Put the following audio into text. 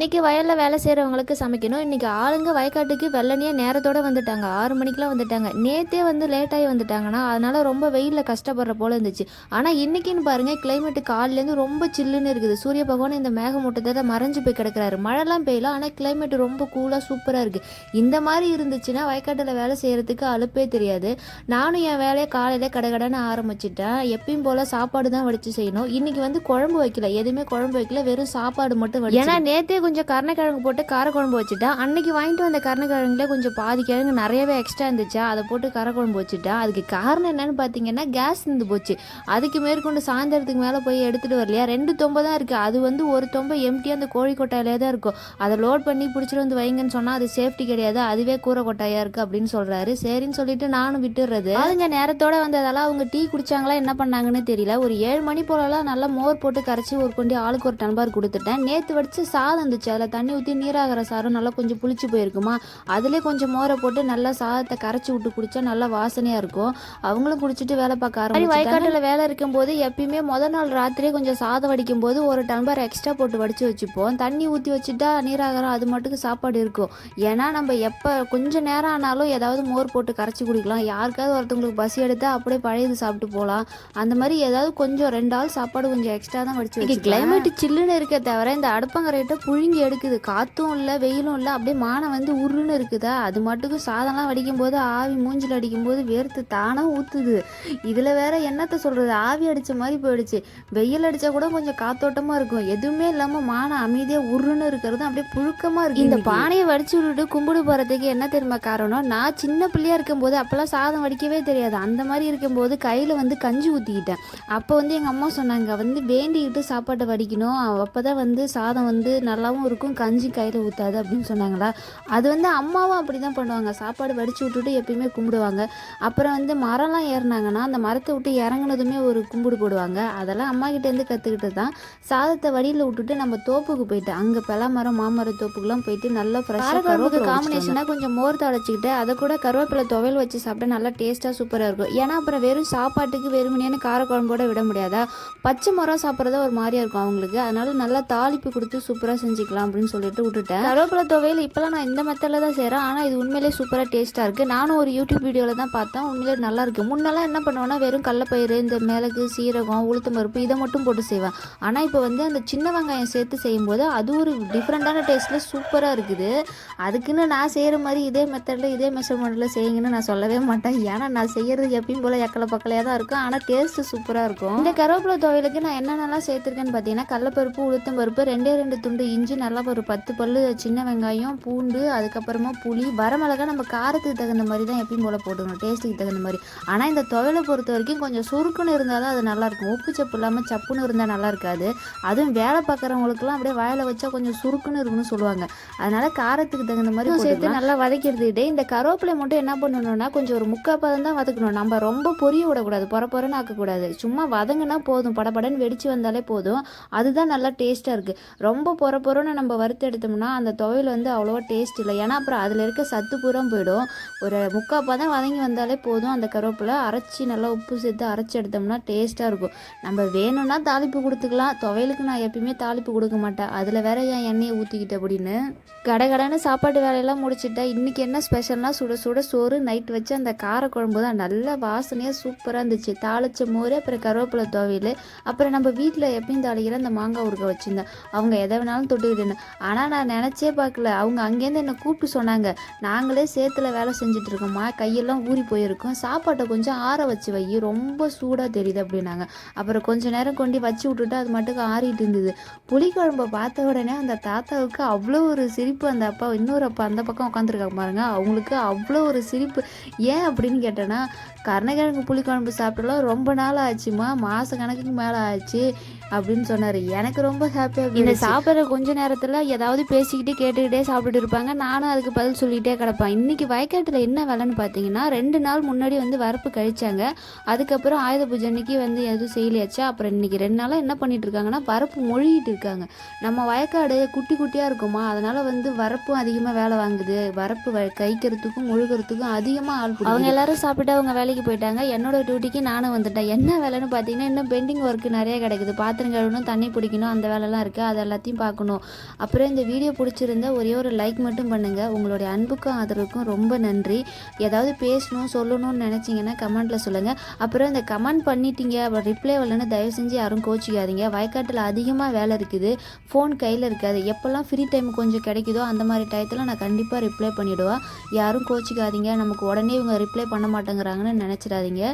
இன்னைக்கு வயலில் வேலை செய்கிறவங்களுக்கு சமைக்கணும். இன்னைக்கு ஆளுங்க வயக்காட்டுக்கு வெள்ளனையே நேரத்தோடு வந்துட்டாங்க. ஆறு மணிக்கெலாம் வந்துட்டாங்க. நேற்றே வந்து லேட்டாகி வந்துட்டாங்கன்னா அதனால் ரொம்ப வெயிலில் கஷ்டப்படுற போல் இருந்துச்சு. ஆனால் இன்னைக்குன்னு பாருங்கள் கிளைமேட் காலிலேருந்து ரொம்ப சில்லுன்னு இருக்குது. சூரிய பகவான் இந்த மேகமூட்டத்தை மறைஞ்சு போய் கிடக்குறாரு. மழைலாம் பெய்யல ஆனால் கிளைமேட் ரொம்ப கூலாக சூப்பராக இருக்குது இந்த மாதிரி இருந்துச்சுன்னா வயக்காட்டில் வேலை செய்கிறதுக்கு அலுப்பே தெரியாது. நானும் என் வேலையை காலையில் கடகடன்னு ஆரம்பிச்சிட்டேன். எப்பயும் போல் சாப்பாடு தான் வடித்து செய்யணும். இன்றைக்கி வந்து குழம்பு வைக்கல. எதுவுமே குழம்பு வைக்கல. வெறும் சாப்பாடு மட்டும் வடி ஏன்னா நேற்றே கொஞ்சம் கருணக்கிழங்கு போட்டு காரக்குழம்பு வச்சுட்டேன். அன்னைக்கு வாங்கிட்டு வந்த கருணக்கிழங்குல கொஞ்சம் பாதி கிழங்கு நிறையவே எக்ஸ்ட்ரா இருந்துச்சா. அதை போட்டு காரக்குழம்பு வச்சுட்டேன். அதுக்கு காரணம் என்னன்னு பார்த்தீங்கன்னா கேஸ் இருந்து போச்சு. அதுக்கு மேற்கொண்டு சாயந்தரத்துக்கு மேலே போய் எடுத்துகிட்டு வரலையா? ரெண்டு தொம்பை தான் இருக்குது அது வந்து ஒரு தொம்பை எம்டியாக அந்த கோழி கொட்டாயிலே தான் இருக்கும். அதை லோட் பண்ணி பிடிச்சிட்டு வந்து வைங்கன்னு சொன்னால் அது சேஃப்டி கிடையாது. அதுவே கூரை கொட்டாயாக இருக்குது அப்படின்னு சொல்கிறாரு சரின்னு சொல்லிட்டு நானும் விட்டுடுறது அதுங்க நேரத்தோட வந்ததால அவங்க டீ குடிச்சாங்களா என்ன பண்ணாங்கன்னு தெரியல. ஒரு ஏழு மணி போலலாம் நல்லா மோர் போட்டு கரைச்சி ஒரு கொண்டு ஆளுக்கு ஒரு டன்பார் கொடுத்துட்டேன். நேற்று வடிச்சு சாதம் இருந்துச்சு அதில் தண்ணி ஊற்றி நீராகிற சாரம் நல்லா கொஞ்சம் புளிச்சு போயிருக்குமா? அதிலே கொஞ்சம் மோரை போட்டு நல்லா சாதத்தை கரைச்சி விட்டு குடிச்சா நல்லா வாசனையாக இருக்கும். அவங்களும் குடிச்சிட்டு வேலை பார்க்க ஆரம்பிச்சு வயக்காட்டில் வேலை இருக்கும்போது எப்பயுமே முத நாள் ராத்திரியே கொஞ்சம் சாதம் வடிக்கும் போது ஒரு டம்ளர் எக்ஸ்ட்ரா போட்டு வடித்து வச்சுப்போம். தண்ணி ஊற்றி வச்சுட்டா நீராகாரம் அது மட்டுக்கு சாப்பாடு இருக்கும். ஏன்னா நம்ம எப்போ கொஞ்சம் நேரம் ஆனாலும் ஏதாவது மோர் போட்டு கரைச்சி குடிக்கலாம். யாருக்காவது ஒருத்தவங்களுக்கு பசி எடுத்தால் அப்படியே பழையது சாப்பிட்டு போகலாம் அந்த மாதிரி ஏதாவது கொஞ்சம் ரெண்டு ஆள் சாப்பாடு கொஞ்சம் எக்ஸ்ட்ரா தான் வடிச்சு கிளைமேட் சில்லுன்னு இருக்க தவிர இந்த அடுப்பங்கரையிட்ட புழுங்கி எடுக்குது. காற்றும் இல்லை வெயிலும் இல்லை. அப்படியே மானம் வந்து உருன்னு இருக்குதா? அது மட்டுக்கு சாதம்லாம் வடிக்கும் போது ஆவி மூஞ்சில் அடிக்கும் போது வேர்த்து தானாக ஊற்றுது இதில் வேற என்னத்தை சொல்கிறது ஆவி அடித்த மாதிரி போயிடுச்சு. வெயில் அடித்தா கூட கொஞ்சம் காத்தோட்டமாக இருக்கும். எதுவுமே இல்லாமல் மானம் அமைதியாக உருன்னு இருக்கிறது அப்படியே புழுக்கமாக இருக்கு இந்த பானையை வடிச்சு விட்டுட்டு கும்பிடு போகிறதுக்கு என்ன தெரியுமா காரணம்? நான் சின்ன பிள்ளையா இருக்கும்போது அப்போல்லாம் சாதம் வடிக்கவே தெரியாது. அந்த மாதிரி இருக்கும்போது கையில் வந்து கஞ்சி ஊற்றிக்கிட்டேன் அப்போ வந்து எங்கள் அம்மா சொன்னாங்க வந்து வேண்டிக்கிட்டு சாப்பாட்டை வடிக்கணும். அப்போ தான் வந்து சாதம் வந்து நல்லாவும் இருக்கும் கஞ்சி கையில் ஊற்றாது அப்படின்னு சொன்னாங்களா? அது வந்து அம்மாவும் அப்படி தான் பண்ணுவாங்க. சாப்பாடு வடித்து விட்டுட்டு எப்பயுமே கும்பிடுவாங்க. அப்புறம் வந்து மரம்லாம் ஏறினாங்கன்னா அந்த மரத்தை விட்டு இறங்குனதுமே ஒரு கும்பிடு போடுவாங்க. அதெல்லாம் அம்மா கிட்டேருந்து கற்றுக்கிட்டு தான் சாதத்தை வடியில் விட்டுட்டு நம்ம தோப்புக்கு போயிட்டு அங்கே பலாமரம் மாமரம் தோப்புக்குலாம் போயிட்டு நல்லா ஃப்ரெஷ்ஷாக கருவேப்பிலை காம்பினேஷனாக கொஞ்சம் மோர் தடைச்சிக்கிட்டு அதை கூட கருவேப்பிலை துவையல் வச்சு சாப்பிட்டா நல்லா டேஸ்ட்டாக சூப்பராக இருக்கும். ஏன்னா அப்புறம் வெறும் சாப்பாட்டுக்கு வெறுமனையான காரக்குழம்போட விட முடியாதா? பச்சை மரம் சாப்பிட்றதா ஒரு மாதிரியா இருக்கும் அவங்களுக்கு. அதனால நல்லா தாளிப்பு கொடுத்து சூப்பராக வச்சுக்கலாம் அப்படின்னு சொல்லிட்டு விட்டுட்டேன். கருவேப்பிலை துவையல் இப்போலாம் நான் இந்த மெத்தடில் தான் செய்கிறேன் ஆனால் இது உண்மையிலே சூப்பராக டேஸ்ட்டாக இருக்குது நானும் ஒரு யூடியூப் வீடியோவில் தான் பார்த்தேன். உண்மையிலே நல்லா இருக்குது முன்னெல்லாம் என்ன பண்ணுவேன்னா வெறும் கடலப்பயிறு இந்த மிளகு சீரகம் உளுத்தம் பருப்பு இதை மட்டும் போட்டு செய்வேன். ஆனால் இப்போ வந்து அந்த சின்ன வெங்காயம் சேர்த்து செய்யும்போது அது ஒரு டிஃப்ரெண்ட்டான டேஸ்ட்டில் சூப்பராக இருக்குது. அதுக்குன்னு நான் செய்கிற மாதிரி இதே மெத்தடில் இதே மெஷர்மெண்ட்டில் செய்யுங்கன்னு நான் சொல்லவே மாட்டேன். ஏன்னா நான் செய்கிறது எப்பயும் போல் எக்கல பக்கலையாக தான் இருக்கும். ஆனால் டேஸ்ட்டு சூப்பராக இருக்கும். இந்த கருவேப்பிலை துவையலுக்கு நான் என்னென்னலாம் சேர்த்துருக்கேன்னு பார்த்தீங்கன்னா கடலப்பருப்பு உளுத்தம் பருப்பு ரெண்டே ரெண்டு துண்டு இஞ்சி நல்லா ஒரு பத்து பல்லு சின்ன வெங்காயம் பூண்டு அதுக்கப்புறமா புளி வரமிளகா நம்ம காரத்துக்கு தகுந்த மாதிரி தான் எப்பயும் போல் போட்டுக்கணும் டேஸ்ட்டுக்கு தகுந்த மாதிரி. ஆனால் இந்த துவையலை பொறுத்த வரைக்கும் கொஞ்சம் சுருக்குன்னு இருந்தால் தான் அது நல்லாயிருக்கும் உப்பு சப்பு இல்லாமல் சப்புன்னு இருந்தால் நல்லா இருக்காது. அதுவும் வேலை பார்க்குறவங்களுக்குலாம் அப்படியே வாயில வச்சா கொஞ்சம் சுருக்குன்னு இருக்குன்னு சொல்லுவாங்க. அதனால காரத்துக்கு தகுந்த மாதிரி சேர்த்து நல்லா வதக்கிடுதுக்கிட்டே இந்த கருவேப்பிலை மட்டும் என்ன பண்ணணும்னா கொஞ்சம் ஒரு முக்கால் பதம் தான் வதக்கணும். நம்ம ரொம்ப பொரிய விடக்கூடாது பொற பொறன்னு ஆக்கக்கூடாது. சும்மா வதங்கினா போதும் படபடன்னு வெடிச்சு வந்தாலே போதும். அதுதான் நல்லா டேஸ்ட்டாக இருக்குது ரொம்ப பொற அப்புறம் நம்ம வறுத்து எடுத்தோம்னா அந்த துவையல் வந்து அவ்வளோவா டேஸ்ட் இல்லை. ஏன்னா அப்புறம் அதில் இருக்க சத்து பூரா போயிடும். ஒரு முக்கால் பதம் வதங்கி வந்தாலே போதும் அந்த கருவேப்பிலை. அரைச்சி நல்லா உப்பு சேர்த்து அரைச்சி எடுத்தோம்னா டேஸ்ட்டாக இருக்கும். நம்ம வேணும்னா தாளிப்பு கொடுத்துக்கலாம். துவையலுக்கு நான் எப்பயுமே தாளிப்பு கொடுக்க மாட்டேன். அதில் வேற என் எண்ணெயை ஊற்றிக்கிட்ட அப்படின்னு? கடகடன்னு சாப்பாட்டு வேலையெல்லாம் முடிச்சுட்டேன் இன்றைக்கி என்ன ஸ்பெஷல்னால் சுட சுட சோறு நைட் வச்சு அந்த காரக்குழம்பு தான். நல்ல வாசனையாக சூப்பராக இருந்துச்சு. தாளிச்ச மோர் அப்புறம் கருவேப்பிலை துவையல். அப்புறம் நம்ம வீட்டில் எப்பயும் தாளிக்கிற அந்த மாங்காய் ஊறுக வச்சுருந்தேன். அவங்க எதை வேணாலும் தொட்டுக்கிட்டு ஆனால் நான் நினச்சே பார்க்கல. அவங்க அங்கேருந்து என்னை கூப்பிட்டு சொன்னாங்க. நாங்களே சேத்துல வேலை செஞ்சுட்டு இருக்கோம்மா. கையெல்லாம் ஊறி போயிருக்கோம். சாப்பாட்டை கொஞ்சம் ஆற வச்சு வை. ரொம்ப சூடாக தெரியுது அப்படின்னாங்க. அப்புறம் கொஞ்ச நேரம் கொண்டு வச்சு விட்டுட்டு அது மட்டும் ஆறிட்டு இருந்தது. புளிக்குழம்பை பார்த்த உடனே அந்த தாத்தாவுக்கு அவ்வளோ ஒரு சிரிப்பு. அந்த அப்பா இன்னொரு அப்பா அந்த பக்கம் உட்காந்துருக்காங்க பாருங்க. அவங்களுக்கு அவ்வளோ ஒரு சிரிப்பு. ஏன் அப்படின்னு கேட்டேன்னா கருணைக்கிழங்கு புளிக்குழம்பு சாப்பிட்டலாம் ரொம்ப நாள் ஆச்சுமா மாத கணக்குக்கு மேலே ஆச்சு அப்படின்னு சொன்னார். எனக்கு ரொம்ப ஹாப்பியாக இந்த சாப்பிட்ற கொஞ்ச நேரத்தில் ஏதாவது பேசிக்கிட்டே கேட்டுக்கிட்டே சாப்பிட்டுட்டு இருப்பாங்க. நானும் அதுக்கு பதில் சொல்லிகிட்டே கிடப்பேன். இன்றைக்கி வயக்காட்டில் என்ன வேலைன்னு பார்த்தீங்கன்னா ரெண்டு நாள் முன்னாடி வந்து வரப்பு கழிச்சாங்க. அதுக்கப்புறம் ஆயுத பூஜை அன்னைக்கு வந்து எதுவும் செய்யலையாச்சா? அப்புறம் இன்றைக்கி ரெண்டு நாளாக என்ன பண்ணிகிட்டு இருக்காங்கன்னா வரப்பு மொழிகிட்டு இருக்காங்க. நம்ம வயக்காடு குட்டி குட்டியாக இருக்குமா? அதனால் வந்து வரப்பும் அதிகமாக வேலை வாங்குது. வரப்பு வ- கைக்கிறதுக்கும் முழுகிறதுக்கும் அதிகமாக ஆள் அவங்க எல்லாரும் சாப்பிட்டு அவங்க வேலைக்கு போயிட்டாங்க. என்னோட டியூட்டிக்கு நானும் வந்துட்டேன். என்ன வேலைன்னு பார்த்தீங்கன்னா இன்னும் பெண்டிங் ஒர்க் நிறைய கிடைக்குது. பாத்திரம் கழுவணும் தண்ணி பிடிக்கணும் அந்த வேலைலாம் இருக்குது அது எல்லாத்தையும் பார்க்கணும் அப்புறம் இந்த வீடியோ பிடிச்சிருந்தா ஒரே ஒரு லைக் மட்டும் பண்ணுங்கள் உங்களுடைய அன்புக்கும் ஆதரவுக்கும் ரொம்ப நன்றி. ஏதாவது பேசணும் சொல்லணும்னு நினச்சிங்கன்னா கமெண்ட்டில் சொல்லுங்கள் அப்புறம் இந்த கமெண்ட் பண்ணிட்டீங்க அப்புறம் ரிப்ளை வரலன்னு தயவு செஞ்சு யாரும் கோச்சிக்காதீங்க. வயக்காட்டில் அதிகமாக வேலை இருக்குது. ஃபோன் கையில் இருக்காது. எப்போல்லாம் ஃப்ரீ டைம் கொஞ்சம் கிடைக்குதோ அந்த மாதிரி டயத்தில் நான் கண்டிப்பாக ரிப்ளை பண்ணிவிடுவேன் யாரும் கோச்சிக்காதீங்க. நமக்கு உடனே இவங்க ரிப்ளை பண்ண மாட்டேங்கிறாங்கன்னு நினச்சிடாதீங்க.